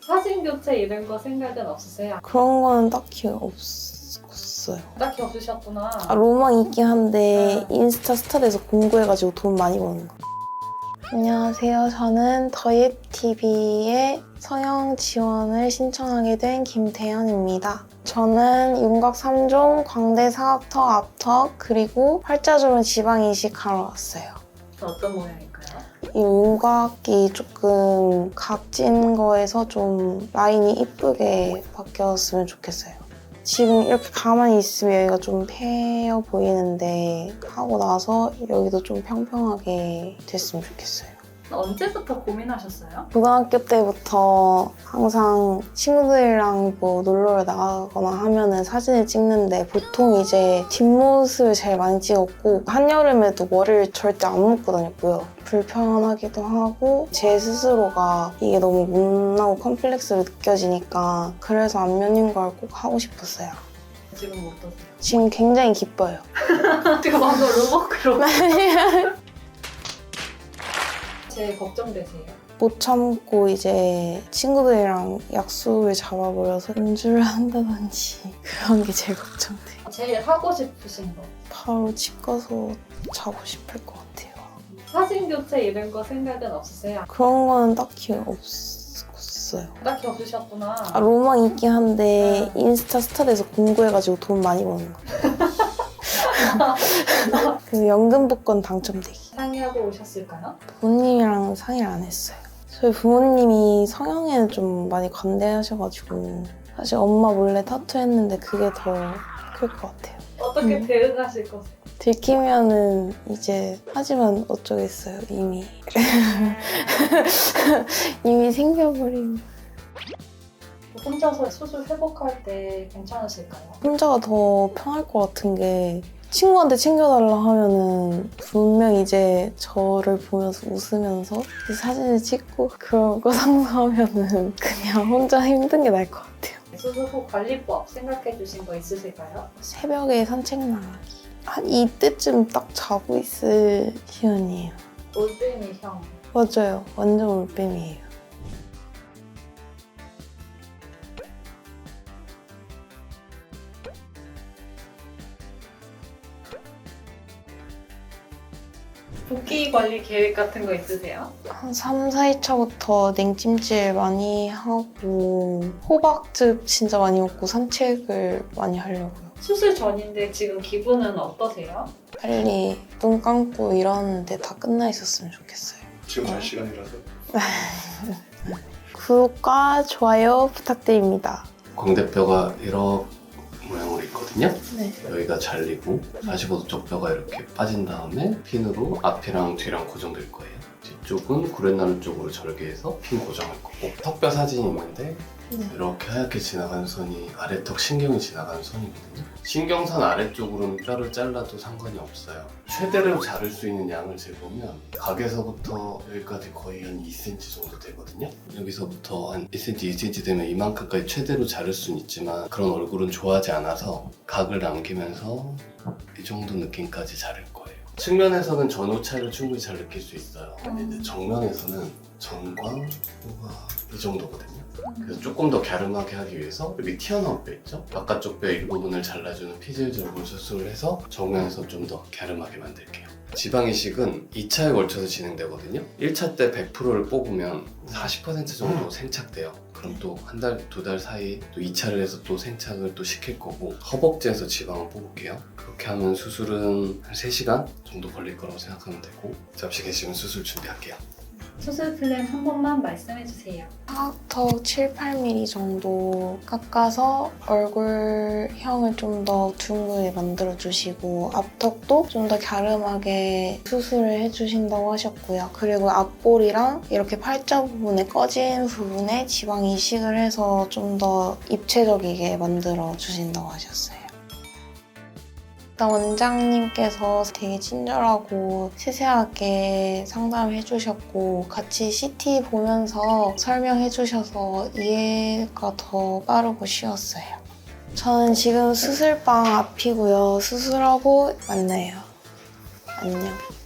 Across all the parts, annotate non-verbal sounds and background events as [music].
사진 교체 이런 거 생각은 없으세요? 그런 거는 딱히 없었어요. 딱히 없으셨구나. 아, 로망 있긴 한데 아. 인스타 스타에서 공부해가지고 돈 많이 버는 거. 안녕하세요. 저는 더예TV의 성형 지원을 신청하게 된 김태연입니다. 저는 윤곽 3종, 광대 사각턱, 앞턱, 그리고 팔자주름 지방 이식하러 왔어요. 어떤 모양일까요? 이 윤곽이 조금 각진 거에서 좀 라인이 이쁘게 바뀌었으면 좋겠어요. 지금 이렇게 가만히 있으면 여기가 좀 패여 보이는데 하고 나서 여기도 좀 평평하게 됐으면 좋겠어요. 언제부터 고민하셨어요? 고등학교 때부터 항상 친구들이랑 뭐 놀러 나가거나 하면은 사진을 찍는데 보통 이제 뒷모습을 제일 많이 찍었고 한여름에도 머리를 절대 안 묶고 다녔고요. 불편하기도 하고 제 스스로가 이게 너무 못나고 컴플렉스로 느껴지니까 그래서 안면인 걸 꼭 하고 싶었어요. 지금 어떠세요? 지금 굉장히 기뻐요. [laughs] 지금 방금 로봇으로. [laughs] 제일 걱정되세요. 못 참고 이제 친구들이랑 약속을 잡아버려서 연주를 [laughs] 한다든지 그런 게 제일 걱정돼요. 제일 하고 싶으신 거. 바로 집 가서 자고 싶을 것 같아요. 사진 교체 이런 거 생각은 없으세요? 그런 거는 딱히 없었어요. 딱히 없으셨구나. 아, 로망 있긴 한데 네. 인스타 스타에서 공부해가지고 돈 많이 버는 거. [laughs] 그 연금 복권 당첨되기. 상의하고 오셨을까요? 부모님이랑 상의를 안 했어요. 저희 부모님이 성형에는 좀 많이 관대하셔가지고 사실 엄마 몰래 타투 했는데 그게 더 클 것 같아요. 어떻게 음. 대응하실 거세요? 들키면은 이제 하지만 어쩌겠어요 이미 [laughs] 이미 생겨버린 혼자서 수술 회복할 때 괜찮으실까요? 혼자가 더 편할 것 같은 게 친구한테 챙겨달라 하면은 분명 이제 저를 보면서 웃으면서 사진을 찍고 그런 거 [laughs] 상상하면은 그냥 혼자 힘든 게 나을 것 같아요. 수술 후 관리법 생각해 주신 거 있으실까요? 새벽에 산책 나가기. 한 이때쯤 딱 자고 있을 시간이에요. 올빼미 형. 맞아요. 완전 올빼미예요 붓기 관리 계획 같은 거 있으세요? 한 3, 4일차부터 냉찜질 많이 하고 호박즙 진짜 많이 먹고 산책을 많이 하려고요. 수술 전인데 지금 기분은 어떠세요? 빨리 눈 감고 일어났는데 다 끝나 있었으면 좋겠어요. 지금 잘 시간이라서 [laughs] 구독과 좋아요 부탁드립니다. 광대뼈가 이런 모양으로 있거든요. 네. 여기가 잘리고 45도 쪽 뼈가 이렇게 빠진 다음에 핀으로 앞이랑 뒤랑 고정될 거예요. 뒤쪽은 구렛나루 쪽으로 절개해서 핀 고정할 거고 턱뼈 사진이 있는데 네. 이렇게 하얗게 지나가는 선이 아래턱 신경이 지나가는 선이거든요. 신경선 아래쪽으로는 뼈를 잘라도 상관이 없어요. 최대로 자를 수 있는 양을 재보면 각에서부터 여기까지 거의 한 2cm 정도 되거든요. 여기서부터 한 1cm, 2cm 되면 이만큼까지 최대로 자를 수는 있지만 그런 얼굴은 좋아하지 않아서 각을 남기면서 이 정도 느낌까지 자를 거예요. 측면에서는 전후차를 충분히 잘 느낄 수 있어요. 근데 이제 정면에서는 전과 후가 이 정도거든요. 그래서 조금 더 갸름하게 하기 위해서 여기 튀어나온 뼈 있죠? 바깥쪽 뼈 일부분을 잘라주는 피질 절골 수술을 해서 정면에서 좀 더 갸름하게 만들게요. 지방 이식은 2차에 걸쳐서 진행되거든요. 1차 때 100%를 뽑으면 40% 정도 생착돼요. 그럼 또 한 달, 두 달 사이 또 2차를 해서 또 생착을 또 시킬 거고 허벅지에서 지방을 뽑을게요. 그렇게 하면 수술은 한 3시간 정도 걸릴 거라고 생각하면 되고 잠시 계시면 수술 준비할게요. 수술 플랜 한 번만 말씀해 주세요. 사각턱 7, 8mm 정도 깎아서 얼굴형을 좀 더 둥글게 만들어 주시고 앞턱도 좀 더 갸름하게 수술을 해주신다고 하셨고요. 그리고 앞볼이랑 이렇게 팔자 부분에 꺼진 부분에 지방 이식을 해서 좀 더 입체적이게 만들어 주신다고 하셨어요. 일단 원장님께서 되게 친절하고 세세하게 상담해 주셨고 같이 CT 보면서 설명해 주셔서 이해가 더 빠르고 쉬웠어요. 저는 지금 수술방 앞이고요. 수술하고 만나요. 안녕.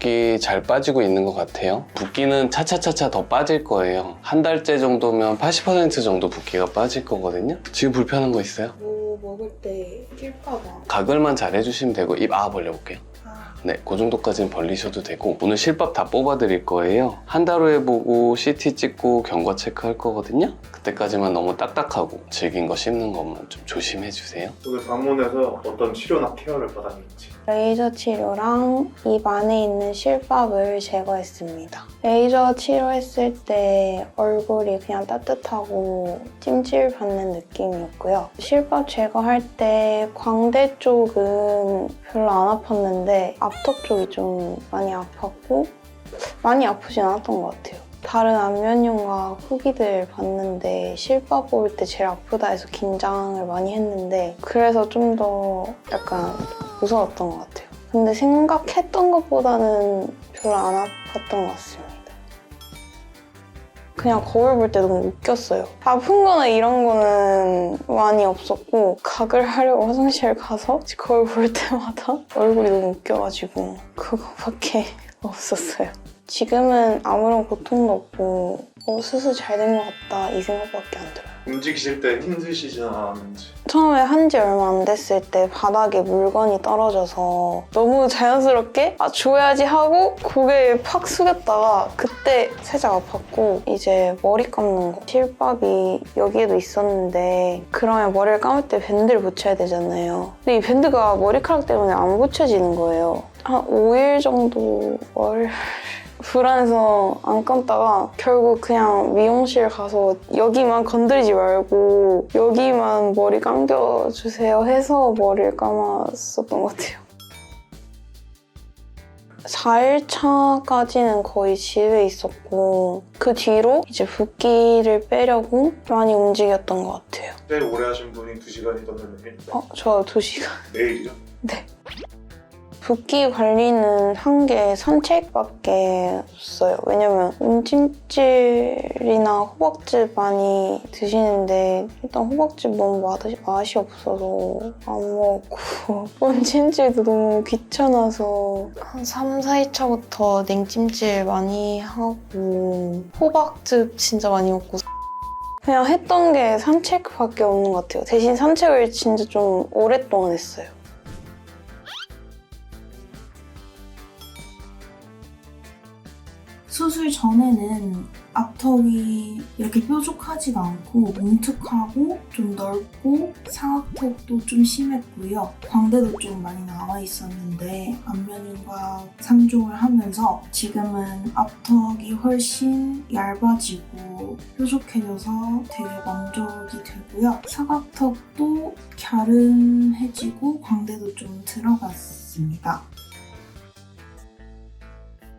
붓기 잘 빠지고 있는 것 같아요. 붓기는 차차차차 더 빠질 거예요. 한 달째 정도면 80% 정도 붓기가 빠질 거거든요. 지금 불편한 거 있어요? 뭐 먹을 때 낄까봐. 가글만 잘 해주시면 되고 입 아 벌려볼게요. 아, 네, 그 정도까지는 벌리셔도 되고 오늘 실밥 다 뽑아드릴 거예요. 한 달 후에 보고 CT 찍고 경과 체크할 거거든요. 그때까지만 너무 딱딱하고 질긴 거 씹는 것만 좀 조심해 주세요. 오늘 방문해서 어떤 치료나 케어를 받았는지 레이저 치료랑 입 안에 있는 실밥을 제거했습니다. 레이저 치료했을 때 얼굴이 그냥 따뜻하고 찜질 받는 느낌이었고요. 실밥 제거할 때 광대 쪽은 별로 안 아팠는데 앞턱 쪽이 좀 많이 아팠고 많이 아프진 않았던 것 같아요. 다른 안면용과 후기들 봤는데 실밥 뽑을 때 제일 아프다 해서 긴장을 많이 했는데 그래서 좀 더 약간 무서웠던 것 같아요. 근데 생각했던 것보다는 별로 안 아팠던 것 같습니다. 그냥 거울 볼 때 너무 웃겼어요. 아픈 거나 이런 거는 많이 없었고 각을 하려고 화장실 가서 거울 볼 때마다 [laughs] 얼굴이 너무 웃겨가지고 그거밖에 [laughs] 없었어요. 지금은 아무런 고통도 없고 어, 수술 잘 된 것 같다 이 생각밖에 안 들어요. 움직이실 때 힘드시진 않았는지. 처음에 한 지 얼마 안 됐을 때 바닥에 물건이 떨어져서 너무 [laughs] 자연스럽게 아 줘야지 하고 고개 팍 숙였다가 그때 살짝 아팠고 이제 머리 감는 거 실밥이 여기에도 있었는데 그러면 머리를 감을 때 밴드를 붙여야 되잖아요. 근데 이 밴드가 머리카락 때문에 안 붙여지는 거예요. 한 5일 정도 머리를 불안해서 안 감다가 결국 그냥 미용실 가서 여기만 건드리지 말고 여기만 머리 감겨주세요 해서 머리를 감았었던 것 같아요. 4일차까지는 거의 집에 있었고 그 뒤로 이제 붓기를 빼려고 많이 움직였던 것 같아요. 제일 오래 하신 분이 2시간이던데 내일 어, 저 2시간. 내일이요? 붓기 관리는 한 게 산책밖에 없어요. 왜냐면 온찜질이나 호박즙 많이 드시는데 일단 호박즙 너무 맛이, 맛이 없어서 안 먹고 [laughs] 온찜질도 너무 귀찮아서 한 3, 4일차부터 냉찜질 많이 하고 호박즙 진짜 많이 먹고 그냥 했던 게 산책밖에 없는 것 같아요. 대신 산책을 진짜 좀 오랫동안 했어요. 수술 전에는 앞턱이 이렇게 뾰족하지가 않고 뭉툭하고 좀 넓고 상악턱도 좀 심했고요. 광대도 좀 많이 나와 있었는데 안면인과 3종을 하면서 지금은 앞턱이 훨씬 얇아지고 뾰족해져서 되게 만족이 되고요. 사각턱도 갸름해지고 광대도 좀 들어갔습니다.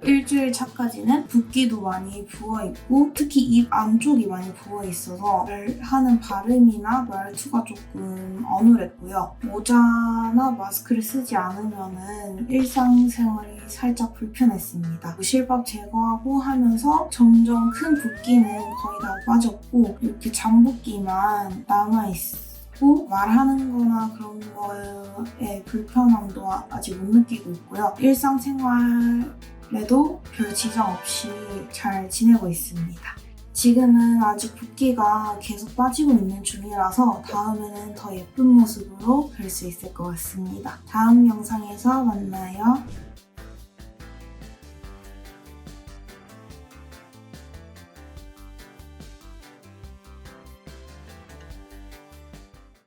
일주일 차까지는 붓기도 많이 부어있고 특히 입 안쪽이 많이 부어있어서 말하는 발음이나 말투가 조금 어눌했고요. 모자나 마스크를 쓰지 않으면 일상생활이 살짝 불편했습니다. 실밥 제거하고 하면서 점점 큰 붓기는 거의 다 빠졌고 이렇게 잔붓기만 남아있고 말하는 거나 그런 거에 불편함도 아직 못 느끼고 있고요. 일상생활 에도 별 지장 없이 잘 지내고 있습니다. 지금은 아직 붓기가 계속 빠지고 있는 중이라서 다음에는 더 예쁜 모습으로 뵐 수 있을 것 같습니다. 다음 영상에서 만나요.